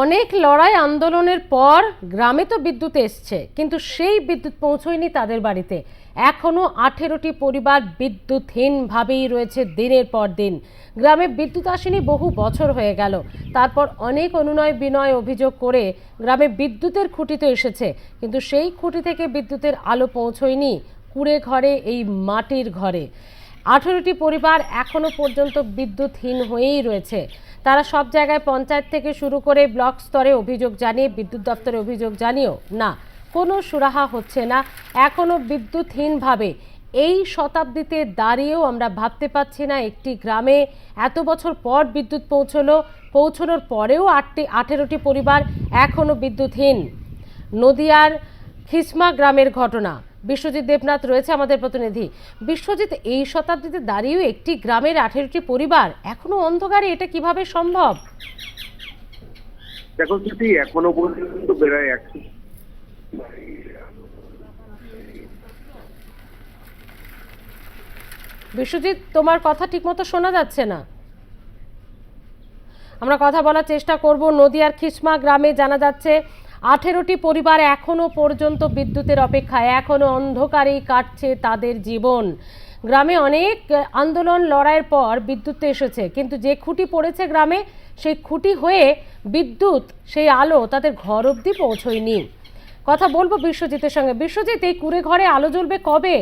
অনেক লড়াই আন্দোলনের পর গ্রামে তো বিদ্যুৎ এসছে, কিন্তু সেই বিদ্যুৎ পৌঁছয়নি তাদের বাড়িতে। এখনও আঠেরোটি পরিবার বিদ্যুৎহীনভাবেই রয়েছে দিনের পর দিন। গ্রামে বিদ্যুৎ আসেনি বহু বছর হয়ে গেল। তারপর অনেক অনুনয় বিনয় অভিযোগ করে গ্রামে বিদ্যুতের খুঁটি তো এসেছে, কিন্তু সেই খুঁটি থেকে বিদ্যুতের আলো পৌঁছয়নি কুড়ে ঘরে, এই মাটির ঘরে। আঠেরোটি পরিবার এখনও পর্যন্ত বিদ্যুৎহীন হয়েই রয়েছে। তারা সব জায়গায় পঞ্চায়েত থেকে শুরু করে ব্লক স্তরে অভিযোগ জানিয়ে, বিদ্যুৎ দপ্তরে অভিযোগ জানিয়েও না, কোনো সুরাহা হচ্ছে না। এখনও বিদ্যুৎহীনভাবে এই শতাব্দীতে দাঁড়িয়েও আমরা ভাবতে পারছি না একটি গ্রামে এত বছর পর বিদ্যুৎ পৌঁছলো, পৌঁছানোর পরেও আটটি, আঠেরোটি পরিবার এখনও বিদ্যুৎহীন। নদিয়ার খিসমা গ্রামের ঘটনা। বিশ্বজিৎ দেবনাথ রয়েছে আমাদের প্রতিনিধি। বিশ্বজিৎ এই শতাব্দীতে দাঁড়িয়েও একটি গ্রামের আঠেরোটি পরিবার এখনও অন্ধকারে এটা কীভাবে সম্ভব? দেখো যদি এখনও পর্যন্ত প্রায় একশো বিশ্বজিৎ তোমার কথা ঠিকমতো শোনা যাচ্ছে না। আমরা কথা বলার চেষ্টা করব। নদিয়ার খিসমা গ্রামে জানা যাচ্ছে আঠেরোটি পরিবার এখনও পর্যন্ত বিদ্যুতের অপেক্ষায় এখনও অন্ধকারেই কাটছে তাদের জীবন। গ্রামে অনেক আন্দোলন লড়াইয়ের পর বিদ্যুৎ এসেছে, কিন্তু যে খুঁটি পড়েছে গ্রামে, সেই খুঁটি হয়ে বিদ্যুৎ, সেই আলো তাদের ঘর অবধি পৌঁছয়নি। কথা বলব বিশ্বজিতের সঙ্গে। বিশ্বজিৎ, এই কুড়ে ঘরে আলো জ্বলবে কবে?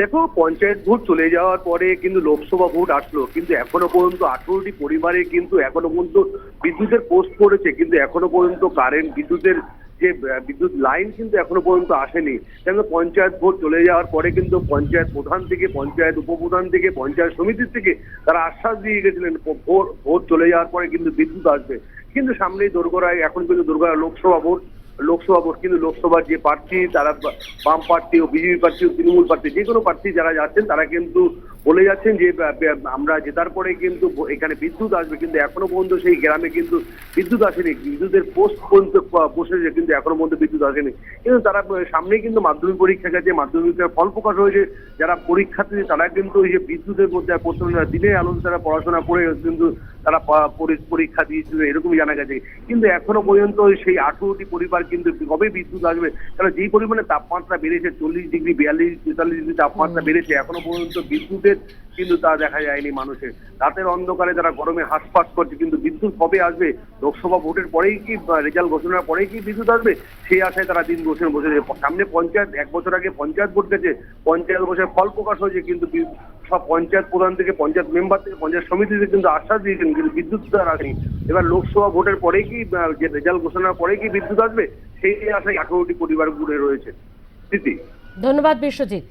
দেখো, পঞ্চায়েত ভোট চলে যাওয়ার পরে কিন্তু লোকসভা ভোট আসলো, কিন্তু এখনও পর্যন্ত আঠারোটি পরিবারে কিন্তু এখনও পর্যন্ত বিদ্যুতের পোস্ট পড়েছে, কিন্তু এখনও পর্যন্ত কারেন্ট, বিদ্যুতের যে বিদ্যুৎ লাইন কিন্তু এখনও পর্যন্ত আসেনি। কেন পঞ্চায়েত ভোট চলে যাওয়ার পরে কিন্তু পঞ্চায়েত প্রধান থেকে, পঞ্চায়েত উপপ্রধান থেকে, পঞ্চায়েত সমিতির থেকে তারা আশ্বাস দিয়ে গেছিলেন ভোট ভোট চলে যাওয়ার পরে কিন্তু বিদ্যুৎ আসবে। কিন্তু সামনেই দোরগোড়ায় এখন কিন্তু দোরগোড়া লোকসভা ভোট। লোকসভা ভোট, কিন্তু লোকসভার যে প্রার্থী, তারা বাম প্রার্থী ও বিজেপি প্রার্থী ও তৃণমূল প্রার্থী, যে কোনো প্রার্থী যারা যাচ্ছেন, তারা কিন্তু বলে যাচ্ছেন যে আমরা জেতার পরে কিন্তু এখানে বিদ্যুৎ আসবে, কিন্তু এখনও পর্যন্ত সেই গ্রামে কিন্তু বিদ্যুৎ আসেনি। বিদ্যুতের পোস্ট পর্যন্ত বসেছে কিন্তু এখনও পর্যন্ত বিদ্যুৎ আসেনি। কিন্তু তারা সামনেই কিন্তু মাধ্যমিক পরীক্ষা গেছে মাধ্যমিকের ফল প্রকাশ হয়েছে। যারা পরীক্ষার্থী, তারা কিন্তু এই যে বিদ্যুতের মধ্যে আর পড়তে পারে না। আলোতে তারা পড়াশোনা করে কিন্তু তারা পরীক্ষা দিয়েছিল, এরকমই জানা গেছে। কিন্তু এখনও পর্যন্ত সেই আঠারোটি পরিবার কিন্তু কবে বিদ্যুৎ আসবে? কারণ যেই পরিমাণে তাপমাত্রা বেড়েছে, চল্লিশ ডিগ্রি, বিয়াল্লিশ, তেতাল্লিশ ডিগ্রি তাপমাত্রা বেড়েছে, এখনও পর্যন্ত বিদ্যুতের কিন্তু তা দেখা যায়নি মানুষের। রাতের অন্ধকারে তারা গরমে হাঁসফাঁস করছে, কিন্তু বিদ্যুৎ কবে আসবে? লোকসভা ভোটের পরেই কি রেজাল্ট ঘোষণার পরেই কি বিদ্যুৎ আসবে? সেই আশায় তারা দিন বসে বসেছে সামনে পঞ্চায়েত, এক বছর আগে পঞ্চায়েত ভোট গেছে, পঞ্চায়েত বসে ফল প্রকাশ হয়েছে, কিন্তু সব পঞ্চায়েত প্রধান থেকে, পঞ্চায়েত মেম্বার থেকে, পঞ্চায়েত সমিতিতে কিন্তু আশ্বাস দিয়েছেন, কিন্তু বিদ্যুৎ তার আসেনি। এবার লোকসভা ভোটের পরে কি যে রেজাল্ট ঘোষণার পরে কি বিদ্যুৎ আসবে? সেই আশায় আঠারোটি পরিবার ঘুরে রয়েছে। স্থিতি ধন্যবাদ বিশ্বজিৎ।